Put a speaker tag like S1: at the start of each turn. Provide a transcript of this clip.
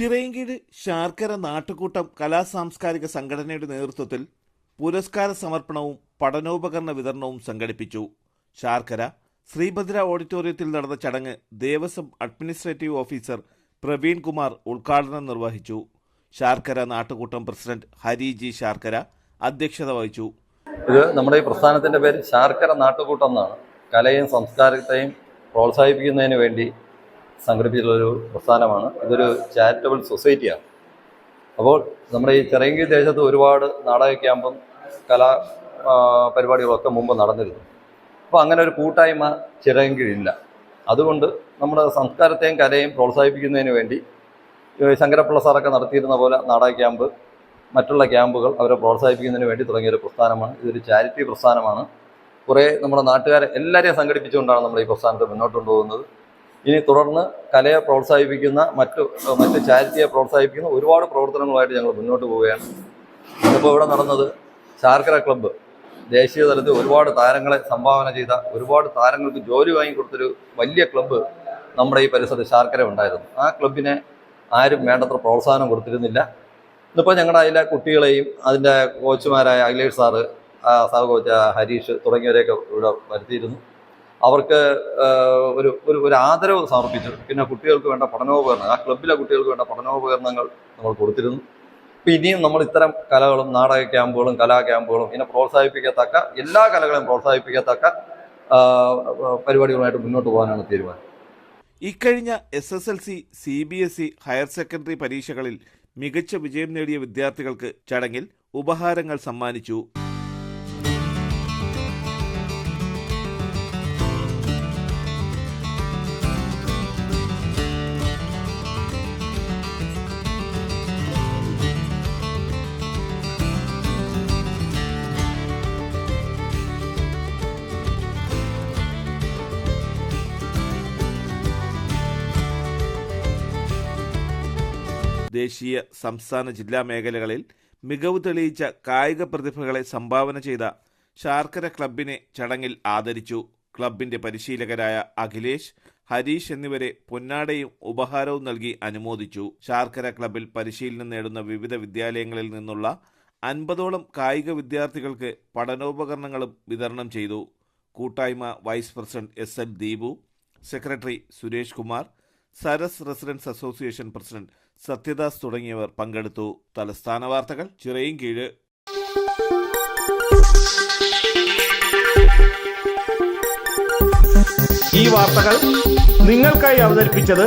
S1: ചിറയൻകീഴ് ശാർക്കര നാട്ടുകൂട്ടം കലാസാംസ്കാരിക സംഘടനയുടെ നേതൃത്വത്തിൽ പുരസ്കാര സമർപ്പണവും പഠനോപകരണ വിതരണവും സംഘടിപ്പിച്ചു. ശാർക്കര ശ്രീഭദ്ര ഓഡിറ്റോറിയത്തിൽ നടന്ന ചടങ്ങ് ദേവസ്വം അഡ്മിനിസ്ട്രേറ്റീവ് ഓഫീസർ പ്രവീൺ കുമാർ ഉദ്ഘാടനം നിർവഹിച്ചു. ശാർക്കര നാട്ടുകൂട്ടം പ്രസിഡന്റ് ഹരി ജി ശാർക്കര അധ്യക്ഷത വഹിച്ചു.
S2: ഇത് നമ്മുടെ ഈ പ്രസ്ഥാനത്തിന്റെ പേര് ശാർക്കര നാട്ടുകൂട്ടം എന്നാണ്. കലയും സംസ്കാരത്തെയും പ്രോത്സാഹിപ്പിക്കുന്നതിന് വേണ്ടി സംഘടിപ്പിച്ചിട്ടുള്ളൊരു പ്രസ്ഥാനമാണ്. ഇതൊരു ചാരിറ്റബിൾ സൊസൈറ്റിയാണ് അപ്പോൾ നമ്മുടെ ഈ ചെറിയങ്കി ദേശത്ത് ഒരുപാട് നാടക ക്യാമ്പും കലാ പരിപാടികളൊക്കെ മുമ്പ് നടന്നിരുന്നു. അപ്പോൾ അങ്ങനെ ഒരു കൂട്ടായ്മ ചിറയങ്കിഴില്ല അതുകൊണ്ട് നമ്മുടെ സംസ്കാരത്തെയും കലയും പ്രോത്സാഹിപ്പിക്കുന്നതിന് വേണ്ടി ശങ്കരപ്പിള്ള സാറൊക്കെ നടത്തിയിരുന്ന പോലെ നാടക ക്യാമ്പ് മറ്റുള്ള ക്യാമ്പുകൾ അവരെ പ്രോത്സാഹിപ്പിക്കുന്നതിന് വേണ്ടി തുടങ്ങിയ ഒരു പ്രസ്ഥാനമാണ്. ഇതൊരു ചാരിറ്റി പ്രസ്ഥാനമാണ്. കുറേ നമ്മുടെ നാട്ടുകാരെ എല്ലാവരെയും സംഘടിപ്പിച്ചുകൊണ്ടാണ് നമ്മൾ ഈ പ്രസ്ഥാനത്തെ മുന്നോട്ട് കൊണ്ടുപോകുന്നത്. ഇനി തുടർന്ന് കലയെ പ്രോത്സാഹിപ്പിക്കുന്ന മറ്റു മറ്റ് ചാരിറ്റിയെ പ്രോത്സാഹിപ്പിക്കുന്ന ഒരുപാട് പ്രവർത്തനങ്ങളുമായിട്ട് ഞങ്ങൾ മുന്നോട്ട് പോവുകയാണ്. ഇപ്പോൾ ഇവിടെ നടന്നത് ശാർക്കര ക്ലബ്ബ്. ദേശീയ തലത്തിൽ ഒരുപാട് താരങ്ങളെ സംഭാവന ചെയ്ത ഒരുപാട് താരങ്ങൾക്ക് ജോലി വാങ്ങിക്കൊടുത്തൊരു വലിയ ക്ലബ്ബ് നമ്മുടെ ഈ പരിസരത്ത് ശാർക്കര ഉണ്ടായിരുന്നു. ആ ക്ലബിനെ ആരും വേണ്ടത്ര പ്രോത്സാഹനം കൊടുത്തിരുന്നില്ല. ഇന്നിപ്പോൾ ഞങ്ങളുടെ അതിലെ കുട്ടികളെയും അതിന്റെ കോച്ചുമാരായ അഖിലേഷ് സാറ് ആ സഹ ഹരീഷ് തുടങ്ങിയവരെയൊക്കെ ഇവിടെ വരുത്തിയിരുന്നു. അവർക്ക് ഒരു ഒരു ഒരു ആദരവ് സമർപ്പിച്ചു. പിന്നെ കുട്ടികൾക്ക് വേണ്ട പഠനോപകരണങ്ങൾ ആ ക്ലബിലെ കുട്ടികൾക്ക് വേണ്ട പഠനോപകരണങ്ങൾ നമ്മൾ കൊടുത്തിരുന്നു. അപ്പം ഇനിയും നമ്മൾ ഇത്തരം കലകളും നാടക ക്യാമ്പുകളും കലാ ക്യാമ്പുകളും ഇതിനെ പ്രോത്സാഹിപ്പിക്കത്തക്ക എല്ലാ കലകളെയും പ്രോത്സാഹിപ്പിക്കത്തക്ക പരിപാടികളുമായിട്ട് മുന്നോട്ട് പോകാനാണ് തീരുമാനം.
S1: ഇക്കഴിഞ്ഞ S S L C C B S E higher secondary പരീക്ഷകളിൽ മികച്ച വിജയം നേടിയ വിദ്യാർത്ഥികൾക്ക് ചടങ്ങിൽ ഉപഹാരങ്ങൾ സമ്മാനിച്ചു. ദേശീയ സംസ്ഥാന ജില്ലാ മേഖലകളിൽ മികവ് തെളിയിച്ച കായിക പ്രതിഭകളെ സംഭാവന ചെയ്ത ശാർക്കര ക്ലബിനെ ചടങ്ങിൽ ആദരിച്ചു. ക്ലബിന്റെ പരിശീലകരായ അഖിലേഷ് ഹരീഷ് എന്നിവരെ പൊന്നാടയും ഉപഹാരവും നൽകി അനുമോദിച്ചു. ശാർക്കര ക്ലബിൽ പരിശീലനം നേടുന്ന വിവിധ വിദ്യാലയങ്ങളിൽ നിന്നുള്ള അൻപതോളം കായിക വിദ്യാർത്ഥികൾക്ക് പഠനോപകരണങ്ങളും വിതരണം ചെയ്തു. കൂട്ടായ്മ vice president S L Deepu secretary Suresh Kumar Saras residents association president Sathyadas തുടങ്ങിയവർ പങ്കെടുത്തു. തലസ്ഥാന വാർത്തകൾ ചിറയും കീഴ്.
S3: ഈ വാർത്തകൾ നിങ്ങൾക്കായി അവതരിപ്പിച്ചത്